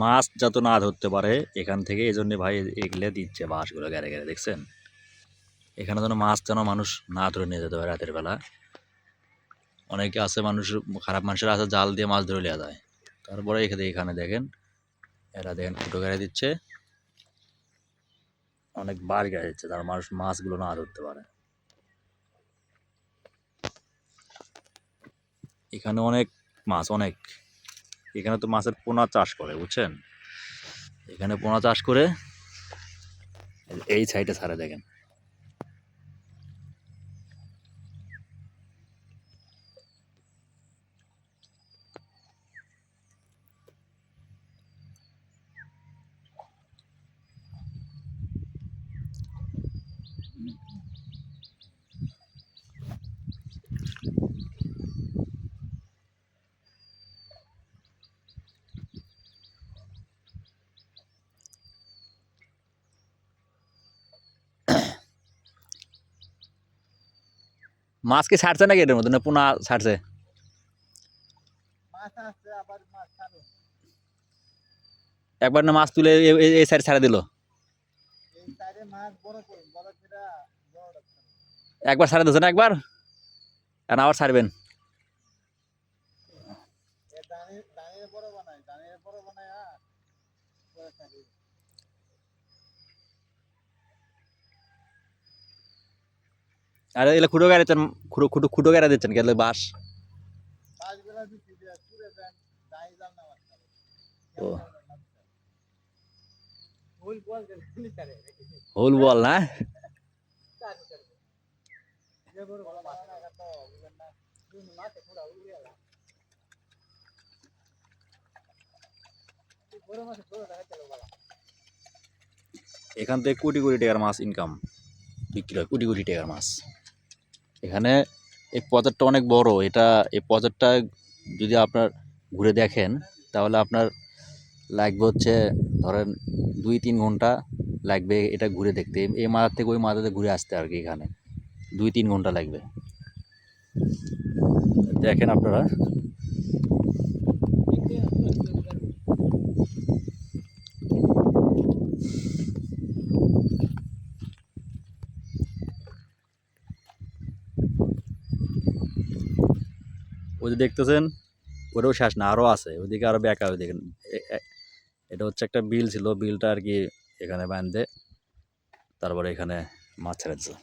মাছ যত না ধরতে পারে এখান থেকে এই জন্য ভাই এগুলো দিচ্ছে, বাঁশগুলো গেড়ে গেড়ে, দেখছেন? এখানে যেন মাছ যেন মানুষ না ধরে নিয়ে যেতে পারে রাতের বেলা। অনেকে আছে মানুষ, খারাপ মানুষের আছে, জাল দিয়ে মাছ ধরে নেওয়া যায়। তারপরে এখানে এখানে দেখেন, এরা দেখেন ফুটো গেড়ে দিচ্ছে। অনেক বার গেড়ে দিচ্ছে তার মানুষ মাছগুলো না ধরতে পারে। এখানে অনেক মাছ, অনেক। এখানে তো মাছের পোনা চাষ করে, বুঝছেন? এখানে পোনা চাষ করে, এই সাইডে ছাড়ে দেখেন। মাছ কি ছাড়ছে নাকি এটার মধ্যে? না পোনা ছাড়ছে? একবার না মাছ তুলে এই সাইড ছাড়া দিল? একবার ছাড়া দিয়েছে না একবার? আর আবার ছাড়বেন? এ দাঁড়িয়ে দাঁড়িয়ে বড় বানায় বড় বানায় আর এগুলো খুঁটো গাড়ি দিচ্ছেন খুঁটো খুঁটো খুঁটো গাড়ি দিচ্ছেন গেলে বাস? হোল বল না? এখান থেকে কোটি কোটি টাকার মাছ ইনকাম বিক্রি হয়, কোটি কোটি টাকার মাছ। এখানে এই পজারটা অনেক বড়। এটা, এই পজারটা যদি আপনার ঘুরে দেখেন, তাহলে আপনার লাগবে হচ্ছে, ধরেন দুই তিন ঘণ্টা লাগবে এটা ঘুরে দেখতে। এই মাথার থেকে ওই মাথাতে ঘুরে আসতে আর কি এখানে। দুই তিন ঘণ্টা লাগবে। দেখেন আপনারা। ওই যে দেখতেছেন ওটাও শেষ না আরও আছে। ওইদিকে আরও বেকা ওই দেখেন। এটা হচ্ছে একটা বিল ছিল, বিলটা আর কি এখানে বান্ধে তারপরে এখানে মাছ ছেড়ে দিচ্ছে